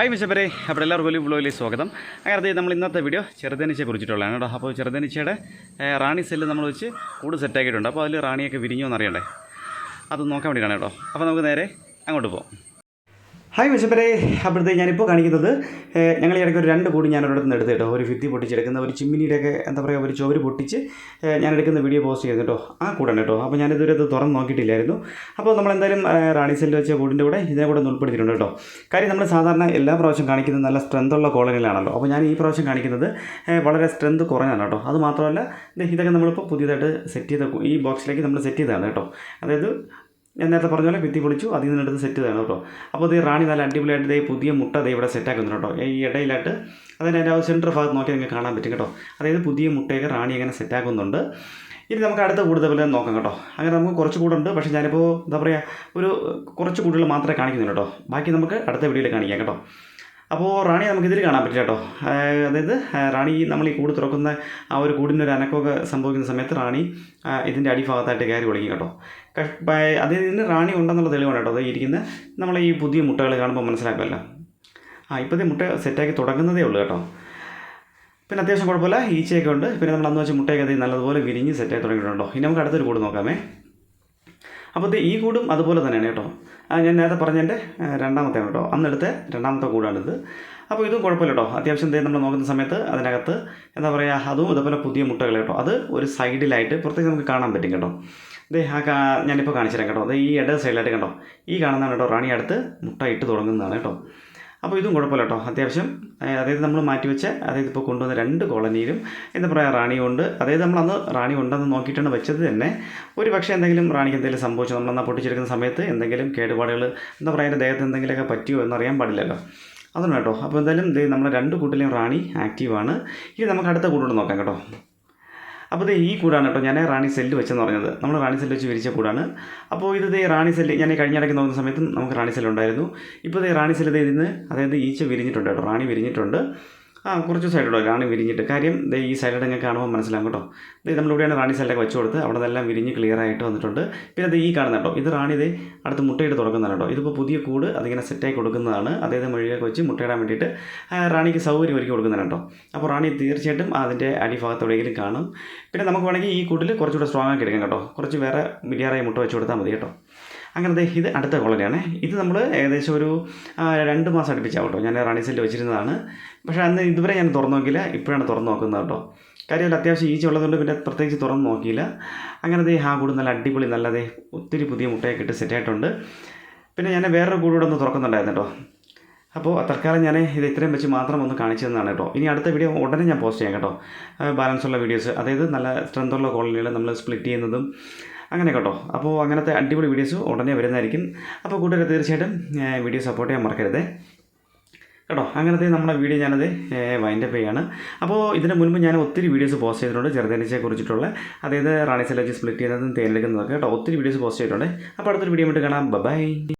Hi മിശപ്പരെ അപ്പോൾ എല്ലാവർക്കും വലിയ വ്ലോഗിലേക്ക് സ്വാഗതം. അങ്ങനെ നമ്മൾ ഇന്നത്തെ വീഡിയോ ചെറുതനിച്ചയെ കുറിച്ചിട്ടുള്ളതാണ് കേട്ടോ അപ്പോൾ ചെറുതനിച്ചയുടെ റാണി സെല്ല് നമ്മൾ വെച്ച് കൂട് സെറ്റാക്കിയിട്ടുണ്ട് അപ്പോൾ അതിൽ റാണിയൊക്കെ വിരിഞ്ഞോ എന്നറിയണ്ടേ അത് നോക്കാൻ വേണ്ടിയിട്ടാണ് കേട്ടോ. അപ്പോൾ നമുക്ക് നേരെ അങ്ങോട്ട് പോകാം ഹായ് മിസ്റ്ററെ അപ്പോഴത്തെ ഞാനിപ്പോൾ കാണിക്കുന്നത് ഞങ്ങൾ ഇടയ്ക്ക് ഒരു രണ്ട് കൂടി ഞാൻ ഒരിടത്ത് നിന്ന് എടുത്ത് കേട്ടോ. ഒരു ഭിത്തി പൊട്ടിച്ചെടുക്കുന്ന ഒരു ചിമ്മിനിയുടെയൊക്കെ എന്താ പറയുക ഒരു ചോറ് പൊട്ടിച്ച് ഞാൻ എടുക്കുന്ന വീഡിയോ പോസ്റ്റ് ചെയ്തു കേട്ടോ. ആ കൂടാണ് കേട്ടോ. അപ്പോൾ ഞാനിതുവരെ അത് തുറന്ന് നോക്കിയിട്ടില്ലായിരുന്നു. അപ്പോൾ നമ്മൾ എന്തായാലും ഏഹ്, റാണി സെല്ല് വെച്ച കൂടിന്റെ കൂടെ ഇതിനെ കൂടെ ഉൾപ്പെടുത്തിയിട്ടുണ്ട് കേട്ടോ. കാര്യം നമ്മൾ സാധാരണ എല്ലാ പ്രാവശ്യം കാണിക്കുന്നത് നല്ല സ്ട്രെങ്ത് ഉള്ള അപ്പോൾ ഞാൻ ഈ പ്രാവശ്യം കാണിക്കുന്നത് വളരെ സ്ട്രെങ്ത് കുറഞ്ഞാണ് കേട്ടോ. അത് മാത്രമല്ല ഇതൊക്കെ നമ്മളിപ്പോൾ പുതിയതായിട്ട് സെറ്റ് ചെയ്ത ഈ ബോക്സിലേക്ക് നമ്മൾ സെറ്റ് ചെയ്തതാണ് കേട്ടോ. അതായത് ഞാൻ നേരത്തെ പറഞ്ഞ പോലെ ഭിത്തി പൊളിച്ചു അതിൽ നിന്ന് സെറ്റ് ചെയ്തതാണ് കേട്ടോ. അപ്പോൾ ഇത് റാണി നല്ല അടിപൊളിയായിട്ട് ഇതേ പുതിയ മുട്ട ദേ ഇവിടെ സെറ്റാക്കുന്നു കേട്ടോ. ഈ ഇടയിലായിട്ട് അതിന് അതിന്റെ ആ സെന്റർ ഭാഗത്ത് നോക്കി നിങ്ങൾക്ക് കാണാൻ പറ്റും കേട്ടോ. അതായത് പുതിയ മുട്ടയൊക്കെ റാണി അങ്ങനെ സെറ്റാക്കുന്നുണ്ട് ഇനി നമുക്ക് അടുത്ത കൂടുതൽ പോലെ നോക്കാം കേട്ടോ. അങ്ങനെ നമുക്ക് കുറച്ച് കൂടുണ്ട് പക്ഷേ ഞാനിപ്പോൾ എന്താ പറയുക ഒരു കുറച്ച് കൂടുതൽ മാത്രമേ കാണിക്കുന്നുള്ളൂ കേട്ടോ. ബാക്കി നമുക്ക് അടുത്ത വീഡിയോയിൽ കാണിക്കാം കേട്ടോ. അപ്പോൾ റാണി നമുക്കിതിൽ കാണാൻ പറ്റില്ല കേട്ടോ. അതായത് റാണി നമ്മൾ ഈ കൂട് തുറക്കുന്ന ആ ഒരു കൂടിന്റെ ഒരു അനക്കമൊക്കെ സംഭവിക്കുന്ന സമയത്ത് റാണി ഇതിന്റെ അടിഭാഗത്തായിട്ട് കയറി ഒളിക്കും കേട്ടോ. അതിൽ നിന്ന് റാണി ഉണ്ടെന്നുള്ള തെളിവാണ് കേട്ടോ. അത് ഇരിക്കുന്ന നമ്മൾ ഈ പുതിയ മുട്ടകൾ കാണുമ്പോൾ മനസ്സിലാക്കുമല്ലോ. ആ ഇപ്പോഴത്തെ മുട്ട സെറ്റാക്കി തുടങ്ങുന്നതേ ഉള്ളൂ കേട്ടോ. പിന്നെ അത്യാവശ്യം കുഴപ്പമില്ല ഈച്ചയൊക്കെ ഉണ്ട്. പിന്നെ നമ്മൾ അന്ന് വെച്ച മുട്ടയൊക്കെ അത് നല്ലതുപോലെ വിരിഞ്ഞ് സെറ്റായി തുടങ്ങിയിട്ടുണ്ടോ ഇനി നമുക്ക് അടുത്തൊരു കൂട് നോക്കാമേ. അപ്പോൾ ഈ കൂടും അതുപോലെ തന്നെയാണ് കേട്ടോ. ഞാൻ നേരത്തെ പറഞ്ഞതിന്റെ രണ്ടാമത്തെയാണ് കേട്ടോ. അന്നെടുത്ത് രണ്ടാമത്തെ കൂടാണിത്. അപ്പോൾ ഇതും കുഴപ്പമില്ല കേട്ടോ. അത്യാവശ്യം ദേ നമ്മൾ നോക്കുന്ന സമയത്ത് അതിനകത്ത് എന്താ പറയുക അതും ഇതുപോലെ പുതിയ മുട്ടകൾ കേട്ടോ. അത് ഒരു സൈഡിലായിട്ട് പ്രത്യേകിച്ച് നമുക്ക് കാണാൻ പറ്റും കേട്ടോ. ദേ ആ കാ ഞാനിപ്പോൾ കാണിച്ചു തരാം കേട്ടോ. അത് ഈ ഇട സൈഡിലായിട്ട് കേട്ടോ ഈ കാണുന്നതാണ് കേട്ടോ റാണി അടുത്ത് മുട്ട ഇട്ട് തുടങ്ങുന്നതാണ് കേട്ടോ. അപ്പോൾ ഇതും കുഴപ്പമില്ല കേട്ടോ. അത്യാവശ്യം അതായത് നമ്മൾ മാറ്റി മാറ്റിവെച്ച അതായത് ഇപ്പോൾ കൊണ്ടുവന്ന രണ്ട് കോളനിയിലും എന്താ പറയുക റാണി കൊണ്ട് അതായത് നമ്മൾ അന്ന് റാണി ഉണ്ടെന്ന് നോക്കിയിട്ടാണ് വെച്ചത് തന്നെ. ഒരു പക്ഷേ എന്തെങ്കിലും റാണിക്ക് എന്തെങ്കിലും സംഭവിച്ചു? നമ്മളെന്നാൽ പൊട്ടിച്ചെടുക്കുന്ന സമയത്ത് എന്തെങ്കിലും കേടുപാടുകൾ എന്താ പറയുക അതിന്റെ ദേഹത്ത് എന്തെങ്കിലുമൊക്കെ പറ്റിയോ എന്നറിയാൻ പാടില്ലല്ലോ. അതുകൊണ്ട് കേട്ടോ. അപ്പോൾ എന്തായാലും ദേ നമ്മളെ രണ്ട് കൂട്ടിലെയും റാണി ആക്റ്റീവാണ്. ഇനി നമുക്ക് അടുത്ത കൂട്ടോട് നോക്കാം കേട്ടോ. അപ്പോൾ ഇത് ഈ കൂടാണ് കേട്ടോ ഞാൻ റാണി സെല്ല് വെച്ചെന്ന് പറഞ്ഞത്. നമ്മൾ റാണി സെല്ല് വെച്ച് വിരിച്ച കൂടാണ്. അപ്പോൾ ഇത് റാണി സെല്ല് ഞാൻ കഴിഞ്ഞ ഇടയ്ക്ക് നോക്കുന്ന സമയത്ത് നമുക്ക് റാണി സെല്ല് ഉണ്ടായിരുന്നു. ഇപ്പോൾ റാണി സെല്ല് ഇതിൽ നിന്ന് അതായത് ഈച്ച വിരിഞ്ഞിട്ടുണ്ട് കേട്ടോ റാണി വിരിഞ്ഞിട്ടുണ്ട്. ആ കുറച്ച് സൈഡിലോ റാണി വിരിഞ്ഞിട്ട്. കാര്യം ദേ ഈ സൈഡിൽ ഇങ്ങനെ കാണുമ്പോൾ മനസ്സിലാകും കേട്ടോ. ദേ നമ്മളിവിടെയാണ് റാണി സൈഡിലൊക്കെ വെച്ച് കൊടുത്ത് അവിടെ നിന്നെല്ലാം വിരിഞ്ഞ് ക്ലിയർ ആയിട്ട് വന്നിട്ടുണ്ട്. പിന്നെ ദേ ഈ കാണുന്ന കേട്ടോ ഇത് റാണി ഇത് അടുത്ത് മുട്ടയിട്ട് തുറക്കുന്നതാണ് കേട്ടോ. ഇതിപ്പോൾ പുതിയ കൂട് അതിങ്ങനെ സെറ്റായി കൊടുക്കുന്നതാണ്. അതായത് മുഴുകൊക്കെ വെച്ച് മുട്ടയിടാൻ വേണ്ടിയിട്ട് റാണിക്ക് സൗകര്യം ഒരുക്കി കൊടുക്കുന്നതാണ് കേട്ടോ. അപ്പോൾ റാണി തീർച്ചയായിട്ടും അതിന്റെ അടിഭാഗത്ത് എവിടെയെങ്കിലും കാണും. പിന്നെ നമുക്ക് വേണമെങ്കിൽ ഈ കൂട്ടിൽ കുറച്ചുകൂടെ സ്ട്രോങ് ആക്കി എടുക്കാം കേട്ടോ. കുറച്ച് വേറെ മിരിയാറായി മുട്ട വെച്ച് കൊടുത്താൽ മതി കേട്ടോ. അങ്ങനെ ഇത് അടുത്ത കോളനിയാണ്. ഇത് നമ്മൾ ഏകദേശം ഒരു രണ്ട് മാസം അടുപ്പിച്ചാവും കേട്ടോ. ഞാൻ റണീസിൽ വെച്ചിരുന്നതാണ്. പക്ഷേ അന്ന് ഇതുവരെ ഞാൻ തുറന്നു നോക്കിയില്ല. ഇപ്പോഴാണ് തുറന്നു നോക്കുന്നത് കേട്ടോ. കാര്യം അതിൽ അത്യാവശ്യം ഈച്ച ഉള്ളതുകൊണ്ട് പിന്നെ പ്രത്യേകിച്ച് തുറന്ന് നോക്കിയില്ല. അങ്ങനെ ദേ ആ കൂട് നല്ല അടിപൊളി നല്ല ദേ ഒത്തിരി പുതിയ മുട്ടയൊക്കെ ഇട്ട് സെറ്റായിട്ടുണ്ട് പിന്നെ ഞാൻ വേറൊരു കൂടെ ഒന്ന് തുറക്കുന്നുണ്ടായിരുന്നു കേട്ടോ. അപ്പോൾ തൽക്കാലം ഞാൻ ഇത് ഇത്രയും വെച്ച് മാത്രം ഒന്ന് കാണിച്ചു തന്നാണ് കേട്ടോ. ഇനി അടുത്ത വീഡിയോ ഉടനെ ഞാൻ പോസ്റ്റ് ചെയ്യാം കേട്ടോ. ബാലൻസ് ഉള്ള വീഡിയോസ് അതായത് നല്ല സ്ട്രെങ്ത് ഉള്ള കോളനികൾ നമ്മൾ സ്പ്ലിറ്റ് ചെയ്യുന്നതും അങ്ങനെ കേട്ടോ. അപ്പോൾ അങ്ങനത്തെ അടിപൊളി വീഡിയോസ് ഉടനെ വരുന്നതായിരിക്കും. അപ്പോൾ കൂട്ടുകാരെ തീർച്ചയായിട്ടും വീഡിയോ സപ്പോർട്ട് ചെയ്യാൻ മറക്കരുത്. കേട്ടോ അങ്ങനത്തെ നമ്മുടെ വീഡിയോ ഞാനത് വൈൻഡപ്പ് ചെയ്യാണ്. അപ്പോൾ ഇതിന് മുൻപ് ഞാൻ ഒത്തിരി വീഡിയോസ് പോസ്റ്റ് ചെയ്തിട്ടുണ്ട് ചെറുതേനീച്ചയെ കുറിച്ചിട്ടുള്ള. അതായത് റാണി സെലജി സ്പ്ലിറ്റ് ചെയ്യുന്നതും തേനെടുക്കുന്നതൊക്കെ കേട്ടോ ഒത്തിരി വീഡിയോസ് പോസ്റ്റ് ചെയ്തിട്ടുണ്ട്. അപ്പോൾ അടുത്തൊരു വീഡിയോ ആയിട്ട് കാണാം. ബൈ